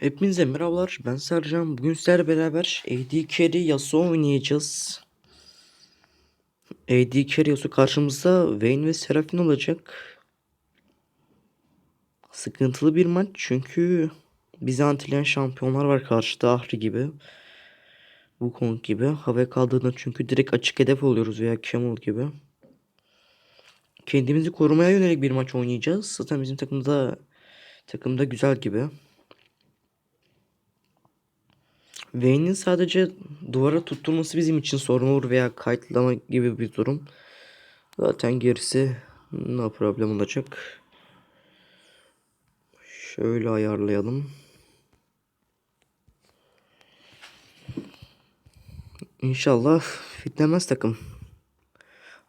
Hepinize merhabalar. Ben Sercan. Bugün sizlerle beraber AD Carry Yasuo oynayacağız. AD Carry Yasuo karşımızda Vayne ve Seraphine olacak. Sıkıntılı bir maç çünkü bizi antileyen şampiyonlar var karşıda Ahri gibi. Wukong gibi. Havaya kaldığında çünkü direkt açık hedef oluyoruz veya Camel gibi. Kendimizi korumaya yönelik bir maç oynayacağız. Zaten bizim takımda takımda güzel gibi. Vayne'in sadece duvara tutturması bizim için sorun olur veya kayıtlama gibi bir durum. Zaten gerisi no problem olacak. Şöyle ayarlayalım. İnşallah fitlemez takım.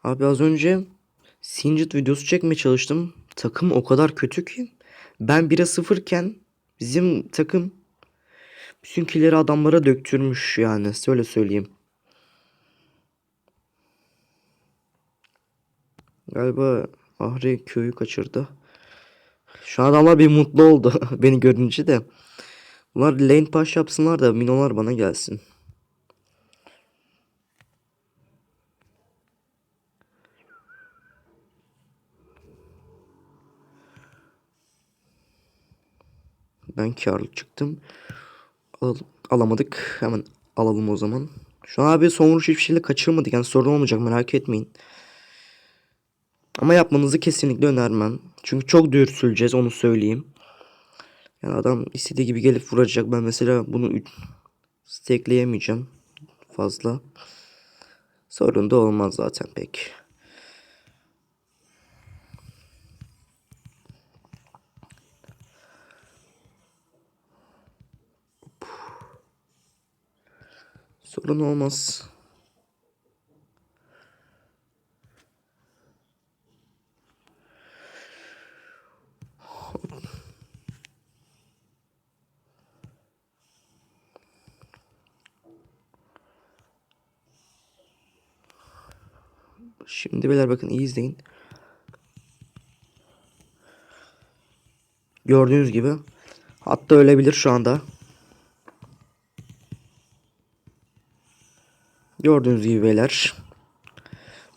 Abi az önce Singed videosu çekmeye çalıştım. Takım o kadar kötü ki. Ben 1'e 0 iken bizim takım bütün killeri adamlara döktürmüş yani. Söyle söyleyeyim. Galiba Ahri köyü kaçırdı. Şu an adamlar bir mutlu oldu beni görünce de. Bunlar lane push yapsınlar da minonlar bana gelsin. Ben karlı çıktım. Al- alamadık. Hemen alalım o zaman. Şu an abi son vuruş hiçbir şeyle kaçırmadık. Yani sorun olmayacak merak etmeyin. Ama yapmanızı kesinlikle önermem. Çünkü çok dürtüleceğiz onu söyleyeyim. Yani adam istediği gibi gelip vuracak. Ben mesela bunu stackleyemeyeceğim fazla. Sorun da olmaz zaten pek. Sorun olmaz. Şimdi beyler bakın iyi izleyin. Gördüğünüz gibi. Hatta ölebilir şu anda. Gördüğünüz gibi beyler.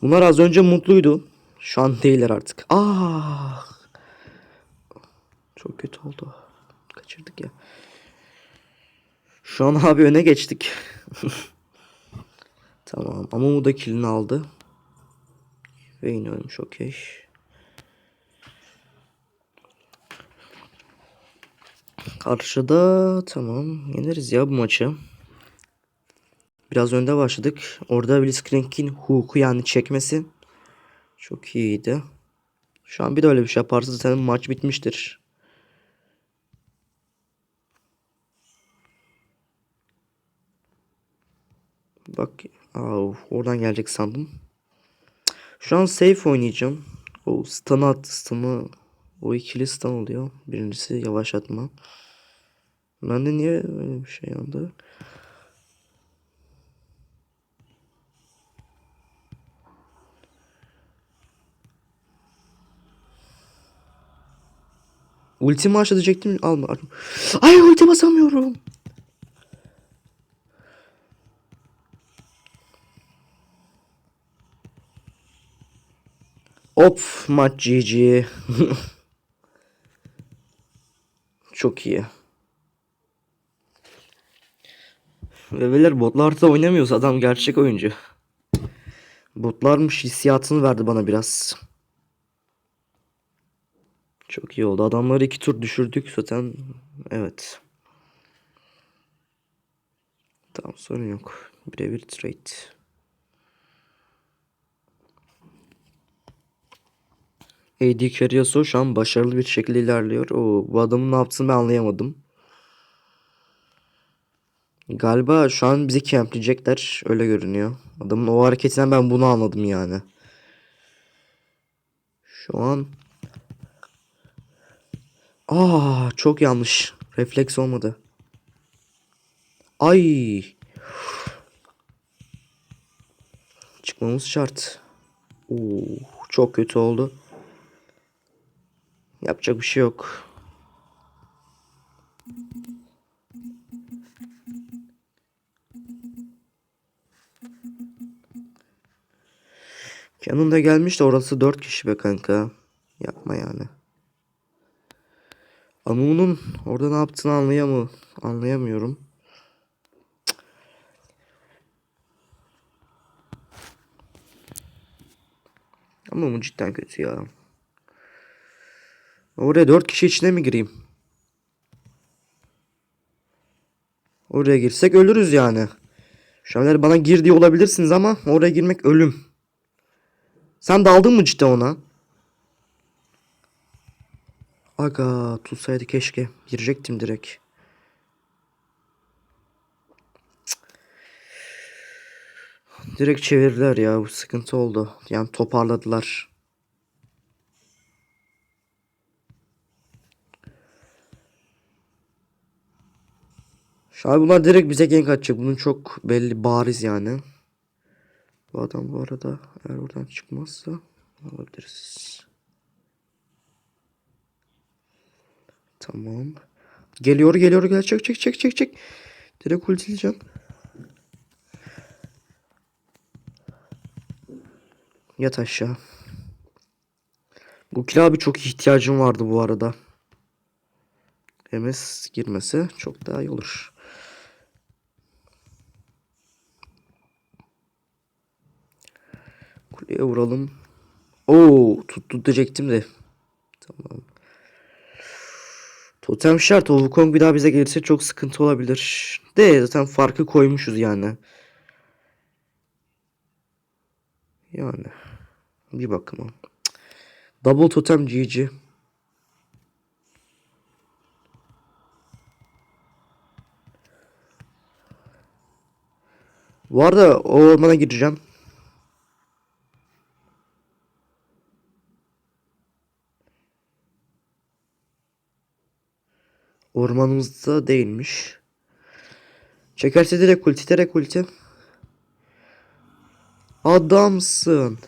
Bunlar az önce mutluydu. Şu an değiller artık. Ah. Çok kötü oldu. Kaçırdık ya. Şu an abi öne geçtik. tamam ama bu da kilini aldı. Ve yine ölmüş okey. Karşıda tamam yeneriz ya bu maçı. Biraz önde başladık. Orada Blitzcrank'in hook'u yani çekmesi çok iyiydi. Şu an bir de öyle bir şey yaparsa zaten maç bitmiştir. Bak au, oradan gelecek sandım. Şu an safe oynayacağım. O stun'ı attı stun'ı. O ikili stun oluyor. Birincisi yavaşlatma. Bende niye öyle bir şey yandı? Ultimi diyecektim. Alma. Ay ulti basamıyorum. Hop maç GG. Çok iyi. Ve beyler botlar da oynamıyorsa adam gerçek oyuncu. Botlarmış hissiyatını verdi bana biraz. Çok iyi oldu. Adamları iki tur düşürdük zaten. Evet. Tamam sorun yok. Birebir trade. AD Carrioso şu an başarılı bir şekilde ilerliyor. O, bu adamın ne yaptığını ben anlayamadım. Galiba şu an bizi campleyecekler. Öyle görünüyor. Adamın o hareketinden ben bunu anladım yani. Şu an Aa çok yanlış. Refleks olmadı. Ay. Çıkmamız şart. Oo, çok kötü oldu. Yapacak bir şey yok. Canon da gelmiş de orası 4 kişi be kanka. Yapma yani. Amu'nun orada ne yaptığını anlayamı anlayamıyorum. Ama Amu cidden kötü ya. Oraya 4 kişi içine mi gireyim? Oraya girsek ölürüz yani. Şu anlar bana gir diye olabilirsiniz ama oraya girmek ölüm. Sen daldın mı cidden ona? Aga tutsaydı keşke. Girecektim direkt. Direkt çevirdiler ya. Bu sıkıntı oldu. Yani toparladılar. An bunlar direkt bize gank atacak. Bunun çok belli bariz yani. Bu adam bu arada eğer oradan çıkmazsa alabiliriz. Tamam. Geliyor geliyor gel çek çek çek çek çek. Direkt ultileyeceğim. Yat aşağı. Bu kila abi çok ihtiyacım vardı bu arada. MS girmese çok daha iyi olur. Kuleye vuralım. Oo tuttu diyecektim de. Tamam. Totem şart. O Wukong bir daha bize gelirse çok sıkıntı olabilir. De zaten farkı koymuşuz yani. Yani. Bir bakıma. Double totem GG. Bu arada o ormana gireceğim. Ormanımızda değilmiş. Çekerse direkt ulti direkt ulti. Adamsın.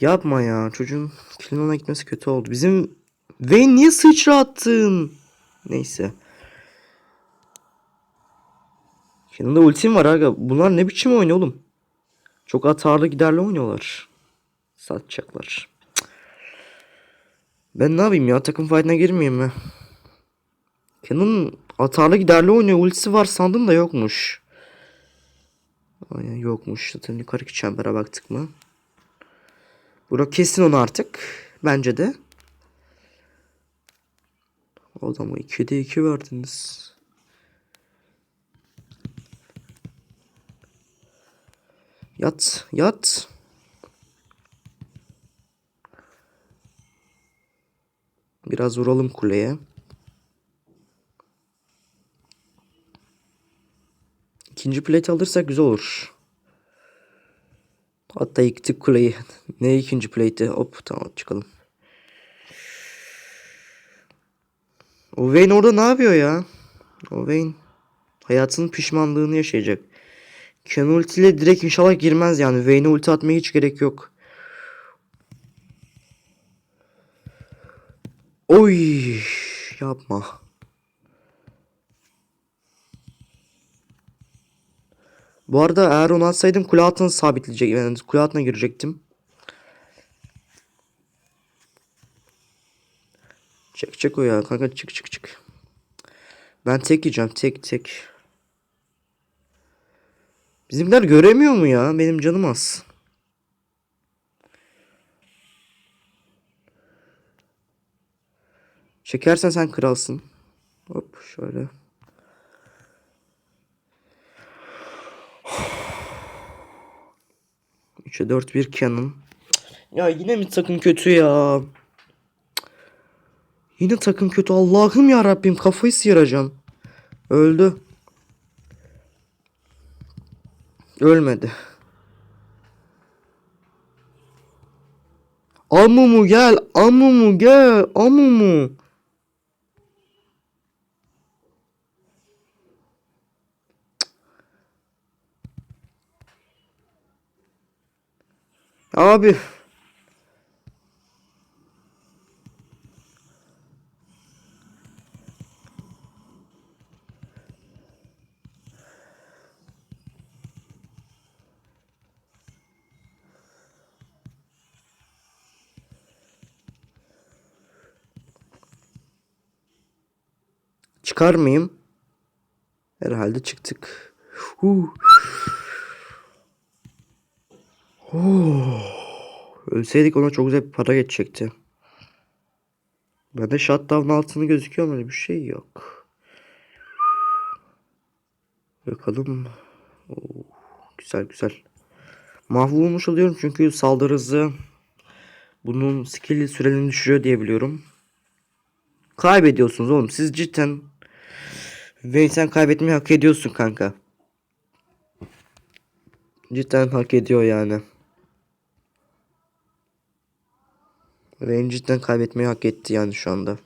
Yapma ya. Çocuğun kilin ona gitmesi kötü oldu. Bizim Vayne niye sıçra attın? Neyse. Yanında ultim var aga. Bunlar ne biçim oynuyor oğlum? Çok atarlı giderli oynuyorlar. Satacaklar. Ben ne yapayım ya? Takım fight'ına girmeyeyim mi? Canon atarlı giderli oynuyor. Ultisi var sandım da yokmuş. Aynen yokmuş. Zaten yukarıki çembere baktık mı? Burak kesin onu artık. Bence de. Adama 2'de 2 verdiniz. Yat, yat. Biraz vuralım kuleye. İkinci plate alırsak güzel olur. Hatta yıktık kuleyi. Ne ikinci plate'i? Hop tamam çıkalım. O Vayne orada ne yapıyor ya? O Vayne hayatının pişmanlığını yaşayacak. Ken ulti ile direkt inşallah girmez yani. Vayne'e ulti atmaya hiç gerek yok. Oy yapma. Bu arada eğer onu atsaydım kule altına sabitleyecek. Yani kule altına girecektim. Çek çek o ya kanka çık çık çık. Ben tek yiyeceğim tek tek. Bizimkiler göremiyor mu ya? Benim canım az. Çekersen sen kralsın. Hop şöyle. Üçe dört bir Canon. Ya yine mi takım kötü ya? Yine takım kötü. Allah'ım ya Rabbim kafayı sıyıracağım. Öldü. Ölmedi. Amumu gel. Amumu gel. Amumu. Abi. Çıkar mıyım? Herhalde çıktık. Huh. Oh. Ölseydik ona çok güzel bir para geçecekti. Bende shutdown altını gözüküyor mu? Bir şey yok. Bakalım. Oo, güzel güzel. Mahvolmuş oluyorum çünkü saldırı hızı bunun skill sürelerini düşürüyor diye biliyorum. Kaybediyorsunuz oğlum. Siz cidden ve sen kaybetmeyi hak ediyorsun kanka. Cidden hak ediyor yani. Vayne cidden kaybetmeyi hak etti yani şu anda.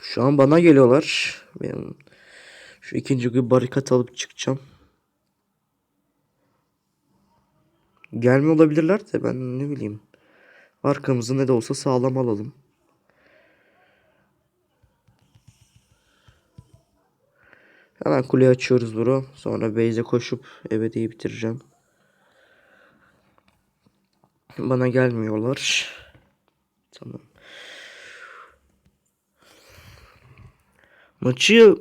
Şu an bana geliyorlar. Ben şu ikinci gün barikat alıp çıkacağım. Gelme olabilirler de ben ne bileyim. Arkamızı ne de olsa sağlam alalım. Hemen kuleyi açıyoruz bro. Sonra base'e koşup ebediyi bitireceğim. Bana gelmiyorlar. Tamam. Maçı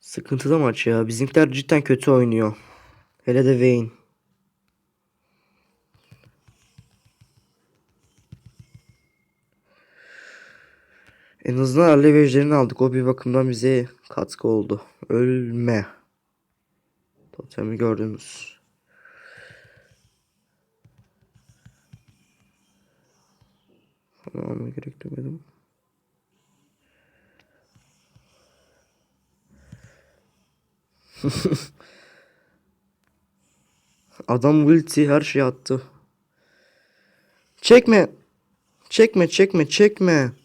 sıkıntıda maç ya. Bizimkiler cidden kötü oynuyor. Hele de Vayne. En azından alevejlerini aldık. O bir bakımdan bize katkı oldu. Ölme. Totemi gördünüz. Tamam gerek duymadım. Adam ulti her şeyi attı. Çekme. Çekme çekme çekme.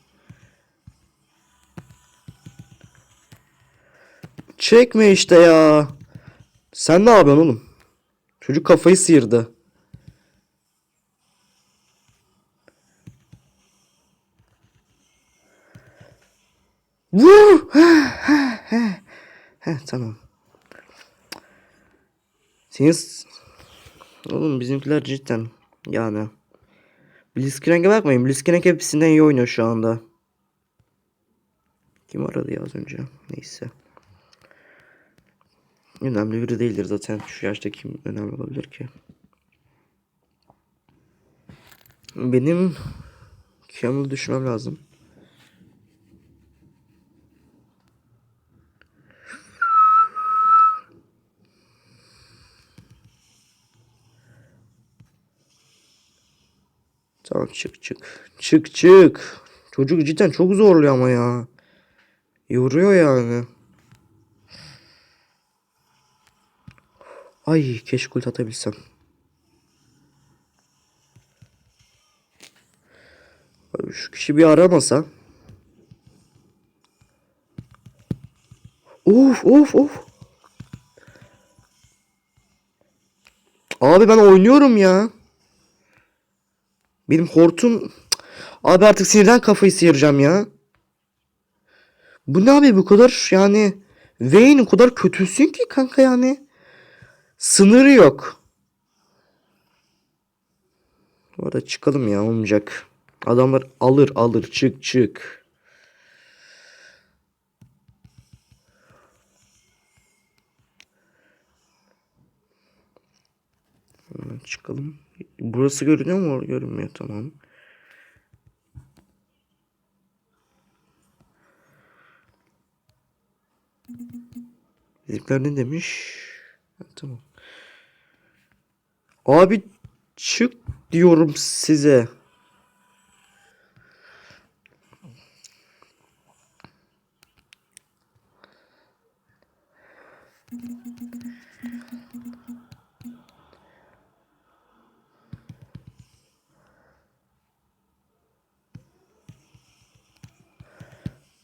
Çekme işte ya. Sen ne yapıyorsun oğlum? Çocuk kafayı sıyırdı. Vur! Heh, tamam. Siz Oğlum bizimkiler cidden yani. Blitzcrank'e bakmayın. Blitzcrank hepsinden iyi oynuyor şu anda. Kim aradı ya az önce? Neyse. Önemli biri değildir zaten. Şu yaşta kim önemli olabilir ki? Benim Camel düşmem lazım. Tamam çık çık. Çık çık. Çocuk cidden çok zorluyor ama ya. Yoruyor yani. Ay keşke ult atabilsem. Abi Şu kişi bir aramasa. Of of of. Abi ben oynuyorum ya. Benim hortum... Abi artık sinirden kafayı sıyıracağım ya. Bu ne abi bu kadar yani... Vayne kadar kötüsün ki kanka yani. Sınırı yok. Bu arada çıkalım ya olmayacak. Adamlar alır alır çık çık. Çıkalım. Burası görünüyor mu? Görünmüyor tamam. Bizimkiler ne demiş? Tamam. Abi çık diyorum size.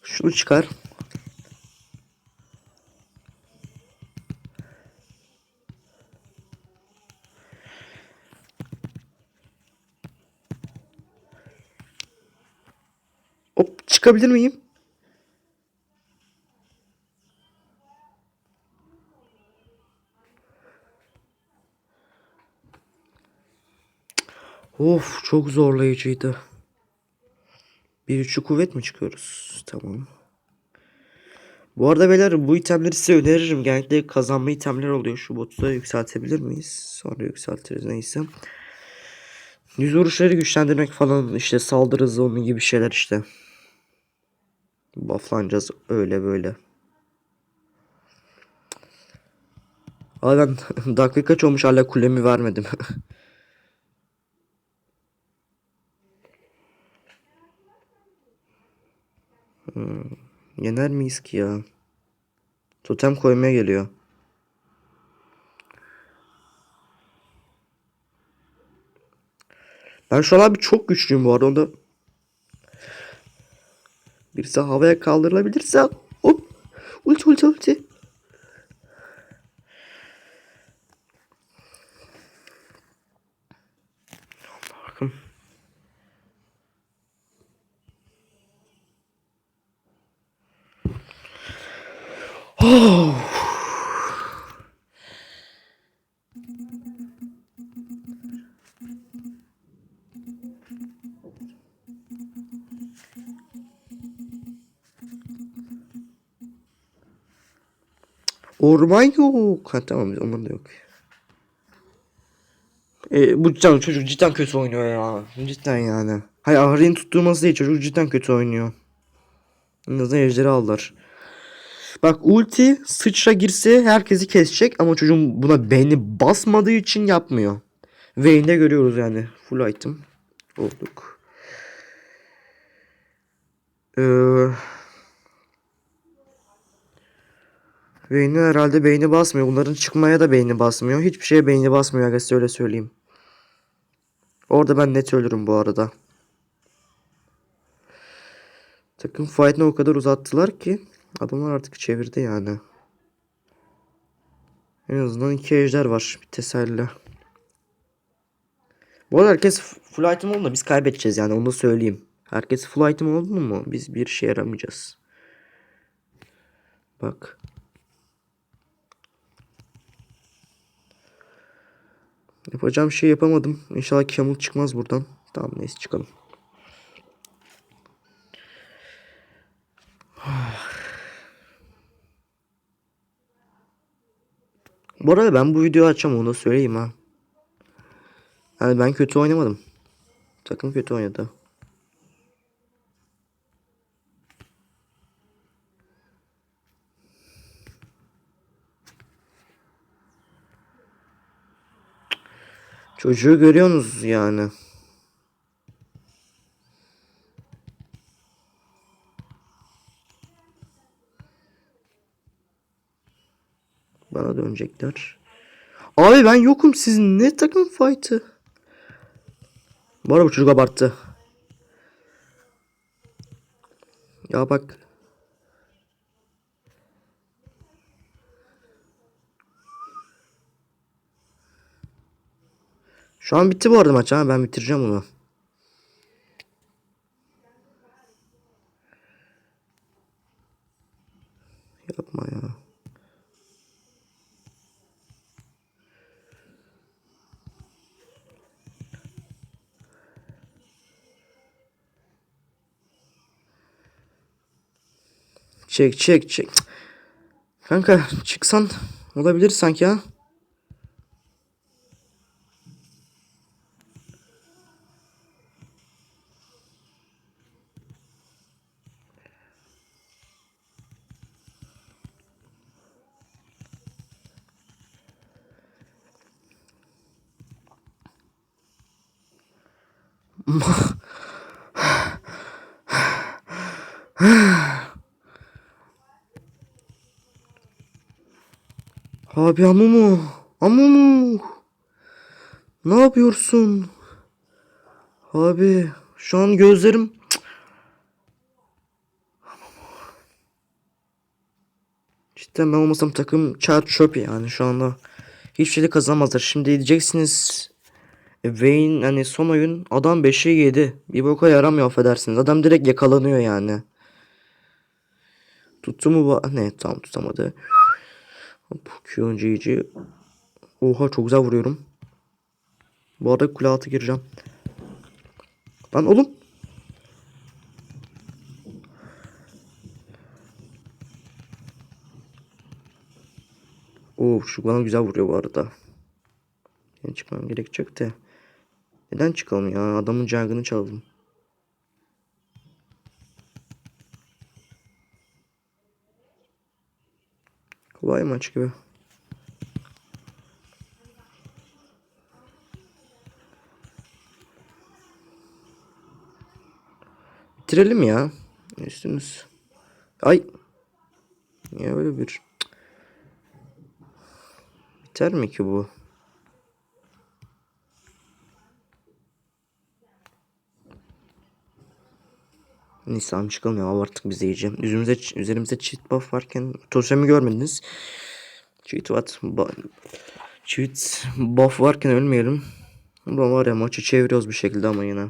Şunu çıkar. Çıkabilir miyim? Of çok zorlayıcıydı. Bir üçlü kuvvet mi çıkıyoruz? Tamam. Bu arada beyler bu itemleri size öneririm. Genellikle kazanma itemler oluyor. Şu botu da yükseltebilir miyiz? Sonra yükseltiriz neyse. Yüz vuruşları güçlendirmek falan işte saldırı hızı onun gibi şeyler işte. Bufflanacağız öyle böyle. Abi ben dakika kaç olmuş hala kulemi vermedim. Hmm, Yener miyiz ki ya? Totem koymaya geliyor. Ben şu an abi çok güçlüyüm bu arada. Onda birisi havaya kaldırılabilirse hop ulti ulti ulti. Orman yok. Ha tamam orman da yok. E, bu cidden çocuk cidden kötü oynuyor ya. Cidden yani. Hayır Ahri'nin tutturması değil çocuk cidden kötü oynuyor. En azından ejderi aldılar. Bak ulti sıçra girse herkesi kesecek ama çocuğun buna beyni basmadığı için yapmıyor. Vayne'de görüyoruz yani. Full item olduk. Ee, Vayne'in herhalde beyni basmıyor. Bunların çıkmaya da beyni basmıyor. Hiçbir şeye beyni basmıyor. Aga öyle söyleyeyim. Orada ben net ölürüm bu arada. Takım fight'ını o kadar uzattılar ki adamlar artık çevirdi yani. En azından iki ejder var bir teselli. Bu arada herkes full item oldu biz kaybedeceğiz yani onu da söyleyeyim. Herkes full item oldu mu biz bir şey yaramayacağız. Bak. Yapacağım şey yapamadım. İnşallah Camel çıkmaz buradan. Tamam neyse çıkalım. Bu arada ben bu videoyu açacağım onu söyleyeyim ha. Yani ben kötü oynamadım. Takım kötü oynadı. Çocuğu görüyorsunuz yani. Bana dönecekler. Abi ben yokum. Siz ne takım fight'ı? Bu arada bu çocuk abarttı. Ya bak. Şu an bitti bu arada maç ha. Ben bitireceğim onu. Yapma ya. Çek çek çek. Kanka çıksan olabilir sanki ha. Abi Amumu. Amumu. Ne yapıyorsun? Abi şu an gözlerim. Cidden ben olmasam takım çar çöp yani şu anda. Hiçbir şey de kazanamazlar. Şimdi diyeceksiniz e, Wayne hani son oyun adam 5'e 7. Bir boka yaramıyor affedersiniz. Adam direkt yakalanıyor yani. Tuttu mu? bu? Ne tam tutamadı. Q önce iyice. Oha çok güzel vuruyorum. Bu arada kule altı gireceğim. Lan oğlum. Oo şu bana güzel vuruyor bu arada. Ben çıkmam gerekecek de. Neden çıkalım ya? Adamın jungle'ını çaldım. Kolay maç gibi. Bitirelim ya. Üstünüz. Ay. Niye böyle bir... Biter mi ki bu? Tamam çıkalım ya artık biz de yiyeceğim. Üzerimize, üzerimizde cheat buff varken Tosem'i görmediniz. Cheat what? Ba cheat buff varken ölmeyelim. Ulan var ya maçı çeviriyoruz bir şekilde ama yine.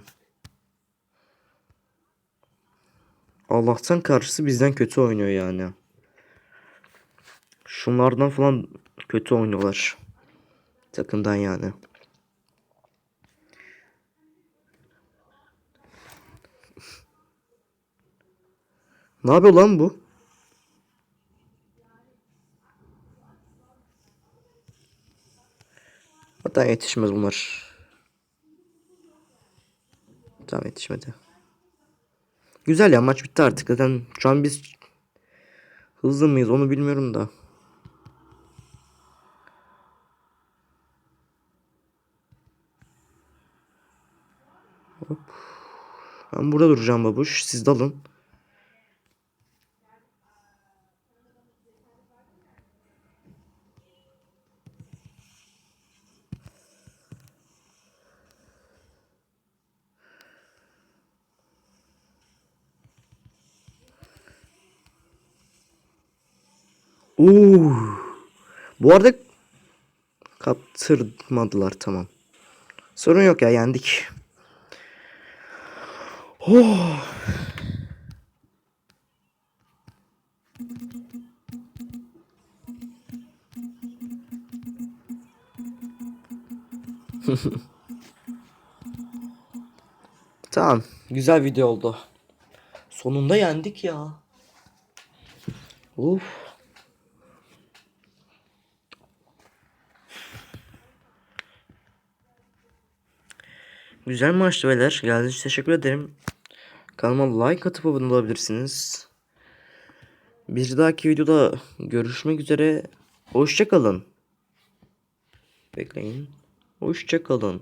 Allah'tan karşısı bizden kötü oynuyor yani. Şunlardan falan kötü oynuyorlar. Takımdan yani. Ne yapıyor lan bu? Hatta yetişmez bunlar. Tamam yetişmedi. Güzel ya maç bitti artık. Zaten şu an biz hızlı mıyız onu bilmiyorum da. Hop. Ben burada duracağım babuş. Siz dalın. Oo. Bu arada kaptırmadılar tamam. Sorun yok ya yendik. Oh. tamam. Güzel video oldu. Sonunda yendik ya. Uf. Güzel maçtı beyler. Geldiğiniz için teşekkür ederim. Kanalıma like atıp abone olabilirsiniz. Bir dahaki videoda görüşmek üzere. Hoşçakalın. Bekleyin. Hoşçakalın.